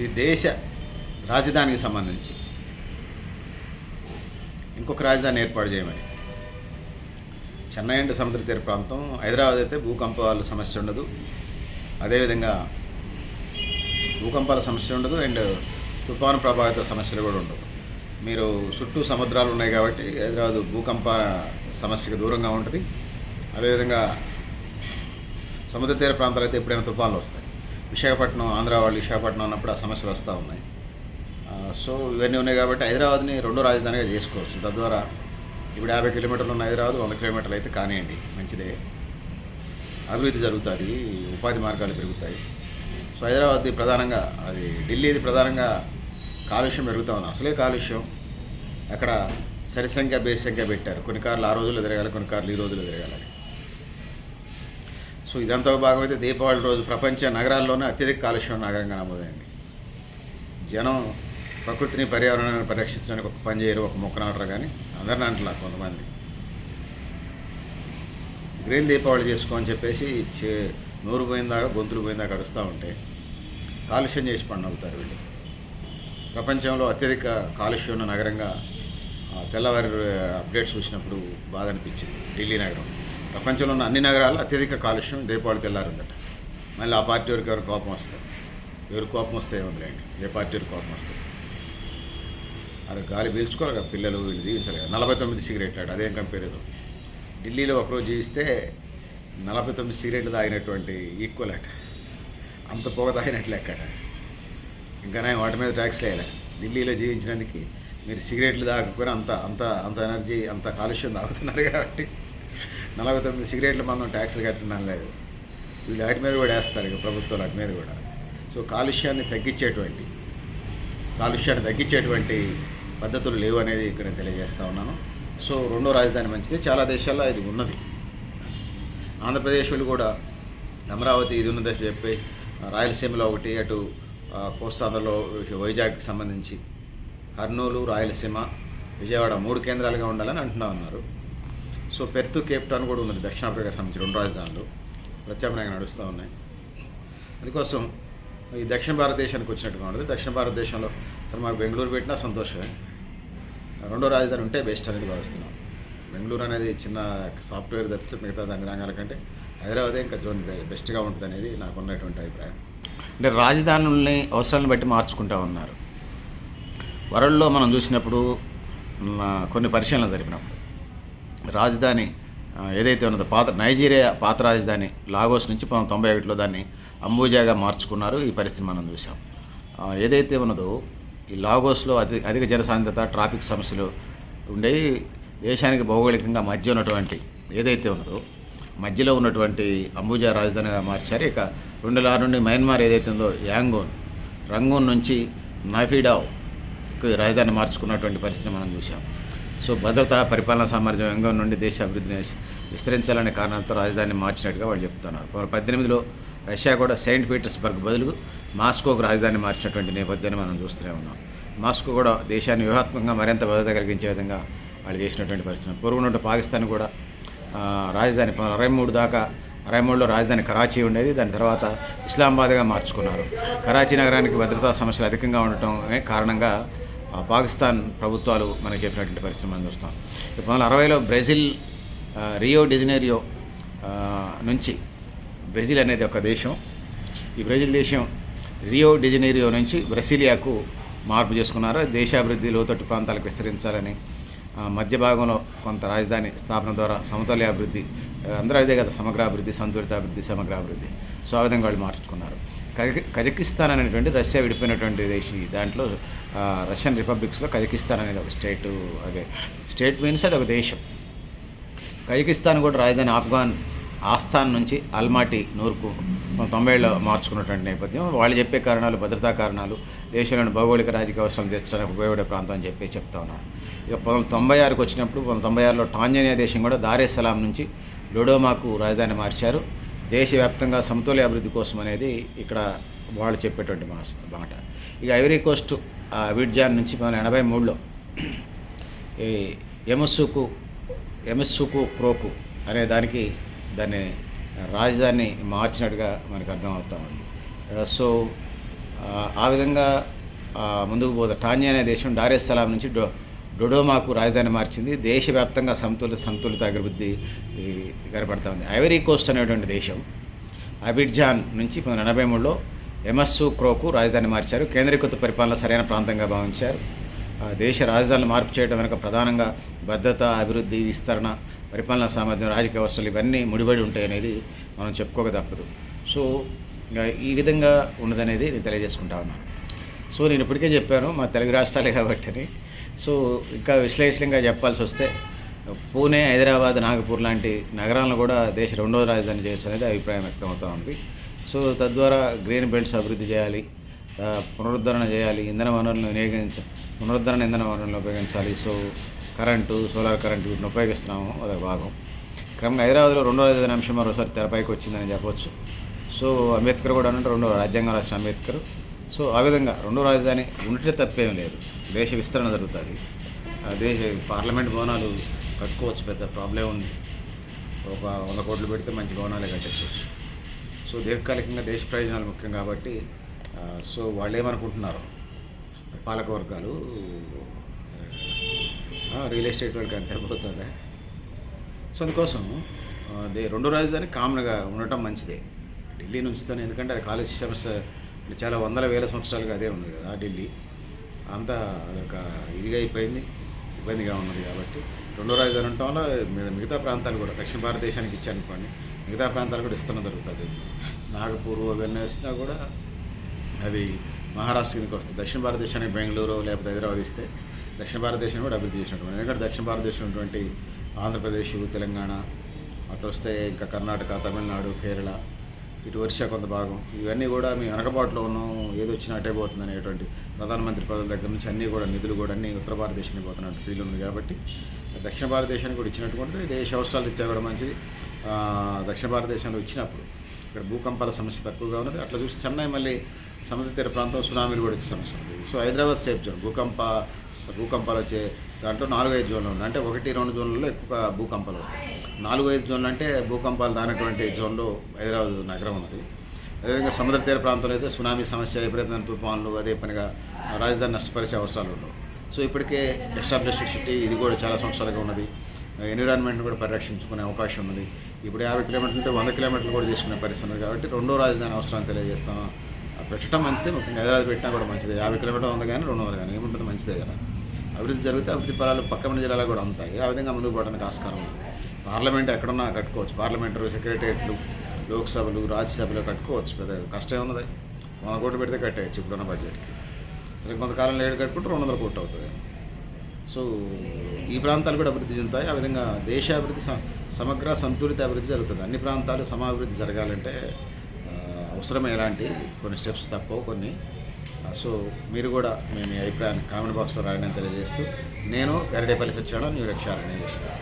ఈ దేశ రాజధానికి సంబంధించి. ఇంకొక రాజధాని ఏర్పాటు చేయమని. చెన్నై అండ్ సముద్ర తీర ప్రాంతం హైదరాబాద్ అయితే భూకంపాల సమస్య ఉండదు. అదేవిధంగా భూకంపాల సమస్య ఉండదు అండ్ తుఫాను ప్రభావిత సమస్యలు కూడా ఉండవు. మీరు చుట్టూ సముద్రాలు ఉన్నాయి కాబట్టి హైదరాబాద్ భూకంప సమస్యకు దూరంగా ఉంటుంది. అదేవిధంగా సముద్ర తీర ప్రాంతాలు అయితే ఎప్పుడైనా తుఫాన్లు వస్తాయి. విశాఖపట్నం ఆంధ్ర వాళ్ళు విశాఖపట్నం అన్నప్పుడు ఆ సమస్యలు వస్తూ ఉన్నాయి. సో ఇవన్నీ ఉన్నాయి కాబట్టి హైదరాబాద్ని రెండో రాజధానిగా చేసుకోవచ్చు. తద్వారా ఇప్పుడు యాభై కిలోమీటర్లు ఉన్న హైదరాబాద్ వంద కిలోమీటర్లు అయితే కానివ్వండి మంచిదే. అభివృద్ధి జరుగుతుంది ఉపాధి మార్గాలు పెరుగుతాయి. సో హైదరాబాద్ది ప్రధానంగా అది ఢిల్లీది ప్రధానంగా కాలుష్యం పెరుగుతూ ఉంది. అసలే కాలుష్యం. అక్కడ సరిసంఖ్య బేస్ సంఖ్య పెట్టారు. కొన్ని కార్లు ఆ రోజుల్లో తిరగాలి కొన్ని కార్లు ఈ రోజుల్లో తిరగాలని. సో ఇదంతా భాగమైతే దీపావళి రోజు ప్రపంచ నగరాల్లోనే అత్యధిక కాలుష్యం నగరంగా నమోదైంది. జనం ప్రకృతిని పర్యావరణాన్ని పరిరక్షించడానికి ఒక పని చేయరు ఒక మొక్క నాటరు కానీ అందరిని అంటలా కొంతమంది. గ్రీన్ దీపావళి చేసుకో అని చెప్పేసి చే నూరు పోయిందాకా గొంతులు పోయిందాకా అరుస్తూ ఉంటే కాలుష్యం చేసి పండుగవుతారు వీళ్ళు. ప్రపంచంలో అత్యధిక కాలుష్యం ఉన్న నగరంగా తెల్లవారి అప్డేట్స్ చూసినప్పుడు బాధ అనిపించింది ఢిల్లీ నగరం. ప్రపంచంలో ఉన్న అన్ని నగరాలు అత్యధిక కాలుష్యం దీపావళి తెల్లారుందట. మళ్ళీ ఆ పార్టీ వారికి ఎవరు కోపం వస్తుంది ఎవరు కోపం వస్తే ఏముందిలేండి? ఏ పార్టీ వారికి కోపం వస్తుంది? అరే గాలి పీల్చుకోవాలి కదా పిల్లలు వీళ్ళు జీవించాలి కదా. నలభై తొమ్మిది సిగరెట్లు అదేం కంపేర్ ఢిల్లీలో ఒకరోజు జీవిస్తే నలభై తొమ్మిది సిగరెట్లు తాగినటువంటి ఈక్వల్ అట. అంత పొగ తాగినట్లు లెక్కట ఇంకా నేను వాటి మీద ట్యాక్స్ వేయాలి ఢిల్లీలో జీవించినందుకు మీరు సిగరెట్లు తాగకపోయినా అంత అంత అంత ఎనర్జీ అంత కాలుష్యం తాగుతున్నారు కాబట్టి. నలభై తొమ్మిది సిగరెట్ల మందం ట్యాక్స్లు కట్టడం లేదు. వీళ్ళు వాటి మీద కూడా వేస్తారు ఇక ప్రభుత్వాలు వాటి మీద కూడా. సో కాలుష్యాన్ని తగ్గించేటువంటి కాలుష్యాన్ని తగ్గించేటువంటి పద్ధతులు లేవు అనేది ఇక్కడ తెలియజేస్తూ తెలియజేస్తా ఉన్నాను. సో రెండో రాజధాని మంచిది. చాలా దేశాల్లో ఇది ఉన్నది. ఆంధ్రప్రదేశ్ వాళ్ళు కూడా అమరావతి ఇది ఉన్నదని చెప్పి రాయలసీమలో ఒకటి అటు కోస్తాంధ్రలో వైజాగ్కి సంబంధించి కర్నూలు రాయలసీమ విజయవాడ మూడు కేంద్రాలుగా ఉండాలని అంటున్నా ఉన్నారు. సో పెర్తు కేప్ టౌన్ కూడా ఉన్నది దక్షిణాఫ్రికా సంబంధించి రెండు రాజధానులు. ప్రత్యామ్నాయంగా నడుస్తూ ఉన్నాయి. అందుకోసం ఈ దక్షిణ భారతదేశానికి వచ్చినట్టుగా ఉండదు దక్షిణ భారతదేశంలో సరే మాకు బెంగళూరు పెట్టినా సంతోషమే. రెండో రాజధాని ఉంటే బెస్ట్ అనేది భావిస్తున్నాం. బెంగళూరు అనేది చిన్న సాఫ్ట్వేర్ తప్పితే మిగతా దాని రంగాల కంటే హైదరాబాదే ఇంకా జోన్ బెస్ట్గా ఉంటుంది అనేది నాకు ఉన్నటువంటి అభిప్రాయం. అంటే రాజధానుల్ని అవసరాలను బట్టి మార్చుకుంటా ఉన్నారు. వరల్డ్లో మనం చూసినప్పుడు కొన్ని పరిశీలనలు జరిపినప్పుడు. రాజధాని ఏదైతే ఉన్నదో పాత నైజీరియా పాత రాజధాని లాగోస్ నుంచి పంతొమ్మిది తొంభై ఒకటిలో దాన్ని అంబూజాగా మార్చుకున్నారు. ఈ పరిస్థితి మనం చూసాం ఏదైతే ఉన్నదో ఈ లాగోస్లో అధిక అధిక జనసాంద్రత ట్రాఫిక్ సమస్యలు ఉండేవి. దేశానికి భౌగోళికంగా మధ్య ఉన్నటువంటి ఏదైతే ఉన్నదో మధ్యలో ఉన్నటువంటి అంబుజా రాజధానిగా మార్చారు. ఇక రెండు వేల ఆరు నుండి మయన్మార్ ఏదైతే ఉందో యాంగోన్ రంగూన్ నుంచి నఫీడావ్ రాజధాని మార్చుకున్నటువంటి పరిస్థితి మనం చూసాం సో భద్రత పరిపాలనా సామర్థ్యం యంగం నుండి దేశ అభివృద్ధిని విస్తరించాలనే కారణాలతో రాజధానిని మార్చినట్టుగా వాళ్ళు చెప్తున్నారు. పద్దెనిమిదిలో రష్యా కూడా సెయింట్ పీటర్స్బర్గ్ బదులు మాస్కోకు రాజధాని మార్చినటువంటి నేపథ్యాన్ని మనం చూస్తూనే ఉన్నాం. మాస్కో కూడా దేశాన్ని వ్యూహాత్మకంగా మరింత భద్రత కలిగించే విధంగా వాళ్ళు చేసినటువంటి పరిస్థితి. పొరుగునుంటే పాకిస్తాన్ కూడా రాజధాని అరవై మూడు దాకా అరవై మూడులో రాజధాని కరాచీ ఉండేది. దాని తర్వాత ఇస్లామాబాద్గా మార్చుకున్నారు. కరాచీ నగరానికి భద్రతా సమస్యలు అధికంగా ఉండటమే కారణంగా పాకిస్తాన్ ప్రభుత్వాలు మనకు చెప్పినటువంటి పరిస్థితి మనం చూస్తాం. ఇప్పుడు వందల అరవైలో బ్రెజిల్ రియో డిజనేరియో నుంచి బ్రెజిల్ అనేది ఒక దేశం. ఈ బ్రెజిల్ దేశం రియో డిజనేరియో నుంచి బ్రెసిలియాకు మార్పు చేసుకున్నారు. దేశాభివృద్ధి లోతట్టు ప్రాంతాలకు విస్తరించాలని మధ్య భాగంలో కొంత రాజధాని స్థాపన ద్వారా సమతుల్యాభివృద్ధి అందరూ అదే కదా సమగ్రాభివృద్ధి సంతులితాభివృద్ధి సమగ్రాభివృద్ధి. సో ఆ విధంగా వాళ్ళు మార్చుకున్నారు. కజకిస్తాన్ అనేటువంటి రష్యా విడిపోయినటువంటి దేశం దాంట్లో రష్యన్ రిపబ్లిక్స్లో కజకిస్తాన్ అనేది ఒక స్టేటు అదే స్టేట్ మీన్స్ అది ఒక దేశం. కజకిస్తాన్ కూడా రాజధాని ఆఫ్ఘాన్ ఆస్థాన్ నుంచి అల్మాటి నూర్కు తొంభై మార్చుకున్నటువంటి నేపథ్యం. వాళ్ళు చెప్పే కారణాలు భద్రతా కారణాలు దేశంలోని భౌగోళిక రాజకీయ అవసరం తీర్చడానికి ఉపయోగపడే ప్రాంతం అని చెప్పి చెప్తా ఉన్నారు. ఇక పంతొమ్మిది తొంభై ఆరుకు వచ్చినప్పుడు పంతొమ్మిది తొంభై ఆరులో టాంజానియా దేశం కూడా దారే సలాం నుంచి డొడోమాకు రాజధాని మార్చారు. దేశవ్యాప్తంగా సమతుల్య అభివృద్ధి కోసం అనేది ఇక్కడ వాళ్ళు చెప్పేటువంటి మాస్ మాట. ఇక ఐవరీ కోస్ట్ ఆ, అబిడ్జాన్ నుంచి పంతొమ్మిది ఎనభై మూడులో ఈ ఎమస్సుకు ఎమస్సుకు క్రోకు అనే దానికి దాన్ని రాజధాని మార్చినట్టుగా మనకు అర్థమవుతా ఉంది. సో ఆ, విధంగా ముందుకు పోతే టాంజా అనే దేశం డారెస్ సలాం నుంచి డో డొడోమాకు రాజధాని మార్చింది. దేశవ్యాప్తంగా సమతుల సంతులిత అభివృద్ధి కనపడతా ఉంది. ఐవరీ కోస్ట్ అనేటువంటి దేశం అబిడ్జాన్ నుంచి పంతొమ్మిది ఎనభై మూడులో ఎంఎస్సు క్రోకు రాజధాని మార్చారు. కేంద్రీకృత పరిపాలన సరైన ప్రాంతంగా భావించారు. ఆ, దేశ రాజధానులు మార్పు చేయడం వెనుక ప్రధానంగా భద్రత అభివృద్ధి విస్తరణ పరిపాలనా సామర్థ్యం రాజకీయ వ్యవస్థలు ఇవన్నీ ముడిపడి ఉంటాయనేది మనం చెప్పుకోక తప్పదు. సో ఈ విధంగా ఉన్నదనేది నేను తెలియజేసుకుంటా ఉన్నాను. సో నేను ఇప్పటికే చెప్పాను మా తెలుగు రాష్ట్రాలే కాబట్టి సో ఇంకా విశ్లేషణగా చెప్పాల్సి వస్తే పూణే హైదరాబాద్ నాగపూర్ లాంటి నగరాలను కూడా దేశ రెండవ రాజధాని చేయొచ్చు అనేది అభిప్రాయం వ్యక్తమవుతూ ఉంది. సో తద్వారా గ్రీన్ బెల్ట్స్ అభివృద్ధి చేయాలి పునరుద్ధరణ చేయాలి ఇంధన వనరులను వినియోగించ పునరుద్ధరణ ఇంధన వనరులను ఉపయోగించాలి. సో కరెంటు సోలార్ కరెంటు వీటిని ఉపయోగిస్తున్నాము అదొక భాగం. క్రమంగా హైదరాబాద్లో రెండో రాజధాని అంశం మరోసారి తెరపైకి వచ్చిందని చెప్పవచ్చు సో అంబేద్కర్ కూడా అంటే రెండో రాజ్యాంగం రాసిన అంబేద్కర్. సో ఆ విధంగా రెండో రాజధాని ఉంటే తప్పేం లేదు. దేశ విస్తరణ జరుగుతుంది. ఆ దేశ పార్లమెంట్ భవనాలు కట్టుకోవచ్చు పెద్ద ప్రాబ్లం ఉంది. ఒక వంద కోట్లు పెడితే మంచి భవనాలే కట్టించవచ్చు సో దీర్ఘకాలికంగా దేశ ప్రయోజనాలు ముఖ్యం కాబట్టి సో వాళ్ళు ఏమనుకుంటున్నారు పాలక వర్గాలు రియల్ ఎస్టేట్ వాళ్ళకి అంతే పోతుందా సో అందుకోసం ఆ, అదే రెండో రాజధాని కామన్గా ఉండటం మంచిదే. ఢిల్లీ నుంచుతాను ఎందుకంటే అది కాలుష్య సమస్య చాలా వందల వేల సంవత్సరాలుగా అదే ఉంది కదా ఢిల్లీ. అంతా అదొక ఇదిగా అయిపోయింది ఇబ్బందిగా ఉన్నది కాబట్టి. రెండో రాజధాని ఉండటం వల్ల మిగతా ప్రాంతాలు కూడా దక్షిణ భారతదేశానికి ఇచ్చారనుకోండి మిగతా ప్రాంతాలు కూడా ఇస్తున్న జరుగుతుంది. నాగపూర్ అవన్నీ ఇస్తున్నా కూడా అవి మహారాష్ట్ర కిందకి వస్తాయి. దక్షిణ భారతదేశానికి బెంగళూరు లేకపోతే హైదరాబాద్ ఇస్తే దక్షిణ భారతదేశం కూడా అభివృద్ధి చేసినటువంటి ఎందుకంటే దక్షిణ భారతదేశం ఉన్నటువంటి ఆంధ్రప్రదేశ్ తెలంగాణ అటు వస్తే ఇంకా కర్ణాటక తమిళనాడు కేరళ ఇటు ఒరిస్సా కొంత భాగం. ఇవన్నీ కూడా మీ వెనకబాటులో ఉన్నాం. ఏది వచ్చినా అటే పోతుంది అనేటువంటి ప్రధానమంత్రి పదవుల దగ్గర నుంచి అన్నీ కూడా నిధులు కూడా అన్నీ ఉత్తర భారతదేశానికి పోతున్నట్టు ఫీల్ ఉంది కాబట్టి దక్షిణ భారతదేశానికి కూడా ఇచ్చినటువంటి దేశ అవసరాలు ఇచ్చా కూడా మంచిది. దక్షిణ భారతదేశంలో ఇచ్చినప్పుడు ఇక్కడ భూకంపాల సమస్య తక్కువగా ఉన్నది. అట్లా చూసి చెన్నై మళ్ళీ సముద్ర తీర ప్రాంతం సునామీలు కూడా వచ్చే సమస్య ఉంది. సో హైదరాబాద్ సేఫ్ జోన్ భూకంప భూకంపాలు వచ్చే దాంట్లో నాలుగు ఐదు జోన్లు ఉంది అంటే ఒకటి రెండు జోన్లలో ఎక్కువ భూకంపాలు వస్తాయి. నాలుగు ఐదు జోన్లు అంటే భూకంపాలు రానటువంటి జోన్లో హైదరాబాద్ నగరం ఉన్నది. అదేవిధంగా సముద్ర తీర ప్రాంతంలో అయితే సునామీ సమస్య విపరీతమైన తుఫాన్లు అదే పనిగా రాజధాని నష్టపరిచే అవసరాలు ఉండవు. సో ఇప్పటికే ఎస్టాబ్లిష్డ్ సిటీ ఇది కూడా చాలా సంవత్సరాలుగా ఉన్నది. ఎన్విరాన్మెంట్ని కూడా పరిరక్షించుకునే అవకాశం ఉన్నది. ఇప్పుడు యాభై కిలోమీటర్లు అంటే వంద కిలోమీటర్లు కూడా తీసుకునే పరిస్థితి ఉంది కాబట్టి రెండో రాజధాని అవసరాన్ని తెలియజేస్తాం. ఆ పెట్టడం మంచిదే ముఖ్యంగా హైదరాబాద్ పెట్టినా కూడా మంచిదే. యాభై కిలోమీటర్లు ఉంది కానీ రెండు వందలు కానీ ఏముంటుంది మంచిదే కదా. అభివృద్ధి జరిగితే అభివృద్ధి ఫలాలు పక్కన జిల్లాలో కూడా ఉంటాయి ఆ విధంగా ముందుకు పోవడానికి ఆస్కారం ఉంది. పార్లమెంట్ ఎక్కడున్నా కట్టుకోవచ్చు. పార్లమెంటరీ సెక్రటరియట్లు లోక్సభలు రాజ్యసభలు కట్టుకోవచ్చు. పెద్ద కష్టం ఉన్నది? వంద కోట్లు పెడితే కట్టేయచ్చు ఇప్పుడున్న బడ్జెట్కి. సరే కొంతకాలం ఏడు కట్టుకుంటే రెండు వందల కోట్లు అవుతుంది సో ఈ ప్రాంతాలు కూడా అభివృద్ధి చెందుతాయి. ఆ విధంగా దేశాభివృద్ధి స- సమగ్ర సంతులిత అభివృద్ధి జరుగుతుంది. అన్ని ప్రాంతాలు సమాభివృద్ధి జరగాలంటే అవసరమే ఎలాంటి కొన్ని స్టెప్స్ తప్పవు కొన్ని సో మీరు కూడా మీ అభిప్రాయాన్ని కామెంట్ బాక్స్లో రాయడం తెలియజేస్తూ నేను గరిడేపల్లి సత్యాలను న్యూ రక్షాలని చేస్తాను